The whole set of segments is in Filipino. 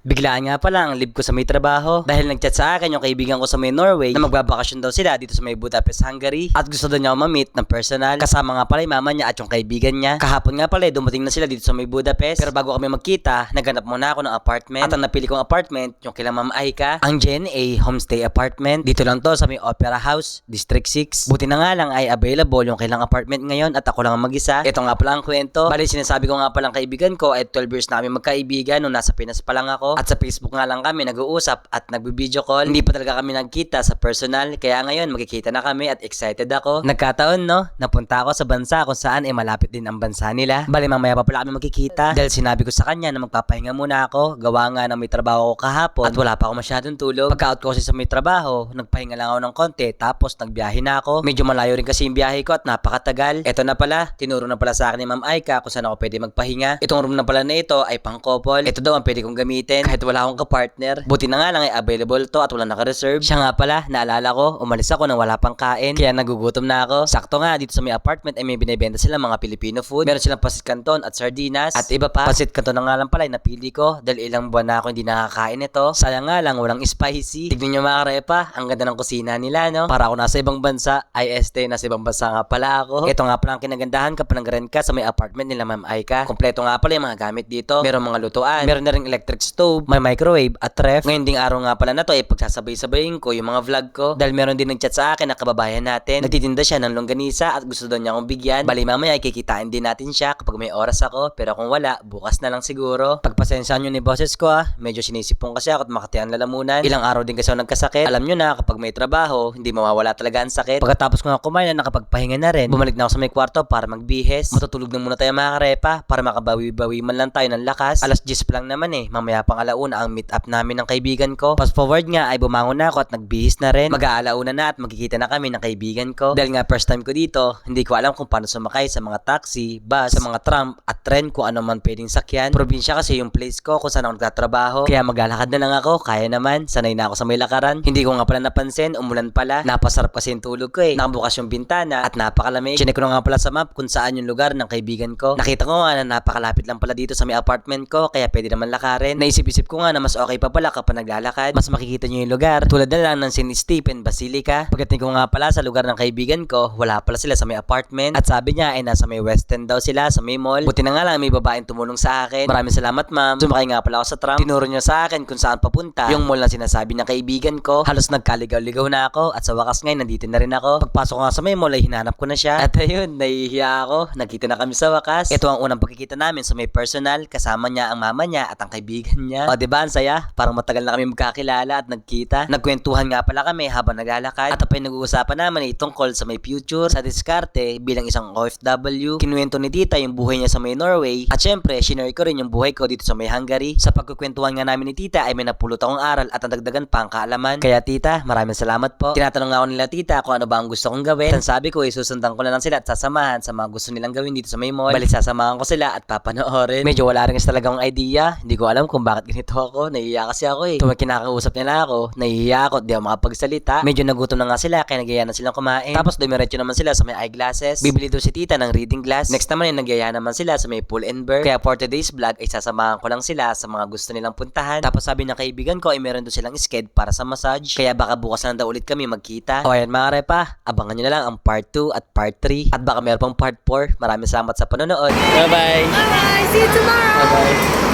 Biglaan nga pala ang leave ko sa may trabaho dahil nagchat sa akin yung kaibigan ko sa may Norway na magbabakasyon daw sila dito sa may Budapest, Hungary at gusto daw niya ma-meet ng personal kasama nga pala yung mama niya at yung kaibigan niya. Kahapon nga pala eh, dumating na sila dito sa may Budapest pero bago kami magkita, naghanap muna ako ng apartment at ang napili kong apartment yung kila Ma'am Aika, ang Gen Homestay Apartment. Dito lang to sa may Opera House, District 6. Buti na nga lang ay available yung kailang apartment ngayon at ako lang ang mag-isa. Ito nga pala ang kwento. Bali sinasabi ko nga palang kaibigan ko ay 12 years na kami magkaibigan nung nasa Pinas pa lang ako. At sa Facebook nga lang kami nag-uusap at nagbi-video call. Hindi pa talaga kami nagkita sa personal. Kaya ngayon magkikita na kami at excited ako. Nagkataon no, napunta ako sa bansa kung saan ay malapit din ang bansa nila. Bali mamaya pa pala kami magkikita. Dahil sinabi ko sa kanya na magpapahinga muna ako. Gawa nga na may trabaho ko kahapon at wala pa ako masyadong tulog. Pagka-out ko kasi sa may trabaho, nagpahinga lang ako ng konti tapos nagbiyahe na ako. Medyo malayo rin kasi yung biyahe ko at napakatagal. Ito na pala, tinuro na pala sa akin ni Ma'am Aika kung saan ako pwede magpahinga. Itong room na pala na ito ay pang couple. Ito daw ang pwede kong gamitin kahit wala akong kapartner. Buti na nga lang ay available to at wala naka-reserve. Siya nga pala, naalala ko, umalis ako nang wala pang kain. Kaya nagugutom na ako. Sakto nga, dito sa may apartment ay may binibenta sila mga Filipino food. Meron silang pasit canton at sardinas. At iba pa, pasit canton na nga lang pala ay napili ko dahil ilang buwan na ako hindi nakakain ito. Sayang nga lang, walang spicy. Tignan nyo mga karepa, ang ganda ng kusina nila, no? Para ako nasa ibang bansa, ay este, nasa ibang bansa nga pala ako. Ito nga pala ang kinagandahan kapag nag ka sa may apartment nila Ma'am Aika. Kompleto nga pala yung mga gamit dito. Meron mga lutuan, meron na rin electric stove, may microwave at ref. Ngayon ding araw nga pala na to, ay pagsasabay-sabayin ko yung mga vlog ko. Dahil meron din nagchat sa akin na kababayan natin. Nagtitinda siya ng longganisa at gusto daw niya akong bigyan. Bali mamaya ay kikitain din natin siya kapag may oras ako. Pero kung wala, bukas na lang siguro. Pagpasensyahan nyo ni bosses ko ah, medyo sinisipong kasi ako at makatiyan lalamunan. Ilang araw din kasi ako nagkasakit. Alam nyo na, kapag may trabaho, hindi mawawala talaga ang sakit. Pagkatapos ko nga kumain na nakapagpahinga na rin, bumalik na ako sa may kwarto para magbihes. Matutulog na muna tayo mga karepa para makabawi-bawi man lang tayo ng lakas. Alas 10 pa lang naman eh. Mamaya pang alauna ang meet up namin ng kaibigan ko. Fast forward nga ay bumangon na ako at nagbihis na rin. Mag-aalauna na at magkikita na kami ng kaibigan ko. Dahil nga first time ko dito, hindi ko alam kung paano sumakay sa mga taxi, bus, sa mga tram at tren kung ano man pwedeng sakyan. Probinsya kasi yung place ko kung saan ako nagtatrabaho. Kaya maglalakad na lang ako, kaya naman. Sanay na ako sa may lakaran. Hindi ko nga pala napansin, umulan pala. Napasarap kasi yung tulog ko eh. Nakabukas yung bintana at napakalamig. Chinek ko na nga pala sa map kung saan yung lugar ng kaibigan ko. Nakita ko nga na napakalapit lang pala dito sa may apartment ko, kaya pwede naman lakarin. Naisip-isip ko nga na mas okay pa pala kapag naglalakad. Mas makikita nyo yung lugar. Tulad na lang ng St. Stephen Basilica. Pagdating ko nga pala sa lugar ng kaibigan ko, wala pala sila sa may apartment. At sabi niya ay nasa may West End daw sila sa may mall. Buti na nga lang may babaeng tumulong sa akin. Maraming salamat ma'am. Sumakay nga pala ako sa tram. Tinuro niya sa akin kung saan papunta. Yung mall na sinasabi ng kaibigan ko. Halos nagkaligaw-ligaw na ako. At sa wakas ngayon, nandito na rin ako. Pagpasok ko nga sa may mall ay hinanap ko na siya. At ayun, nahihiya ako. Nagkita na kami sa wakas. Ito ang unang pagkikita namin sa may personal. Kasama niya ang mama niya at ang kaibigan niya. O diba, ang saya? Parang matagal na kami magkakilala at nagkita. Nagkwentuhan nga pala kami habang naglalakad. At apay nag-uusapan naman ay tungkol sa may future, sa diskarte bilang isang OFW. Kinuwento ni tita yung buhay niya sa may Norway. At syempre, shinare ko rin yung buhay ko dito sa may Hungary. Sa pagkukwentuhan nga namin ni tita ay may napulot akong aral at nadagdagan pa ang kaalaman. Kaya tita, maraming salamat po. Tinatanong nga ako nila tita kung ano ba ang gusto kong gawin. Ang sabi ko ay susundan ko na lang sila at sasamahan sa mga gusto nilang gawin dito sa may mall. Balik sasamahan ko sila at papanoorin. Medyo wala rin talagang idea. Hindi ko alam kung bakit ganito ako. Nahihiya kasi ako eh. Tuwag kinakausap nila ako, nahihiya ako di ako makapagsalita. Medyo nagutom na nga sila kaya nagyaya na silang kumain. Tapos dumiretso naman sila sa may eyeglasses. Bibili daw si tita ng reading glass. Next naman ay nagyaya naman sila sa may pool and bear. Kaya for today's vlog ay sasamahan ko lang sila sa mga gusto nilang puntahan. Tapos sabi ng kaibigan ko ay meron daw silang sked para sa massage. Kaya baka bukas na daw ulit kami magkita. O ayan mga repa, abangan nyo na lang ang part 2 at part 3. At baka meron pang part 4. Maraming salamat sa panonood. Bye-bye! Bye. See you tomorrow. Bye-bye!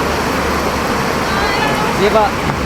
Ba?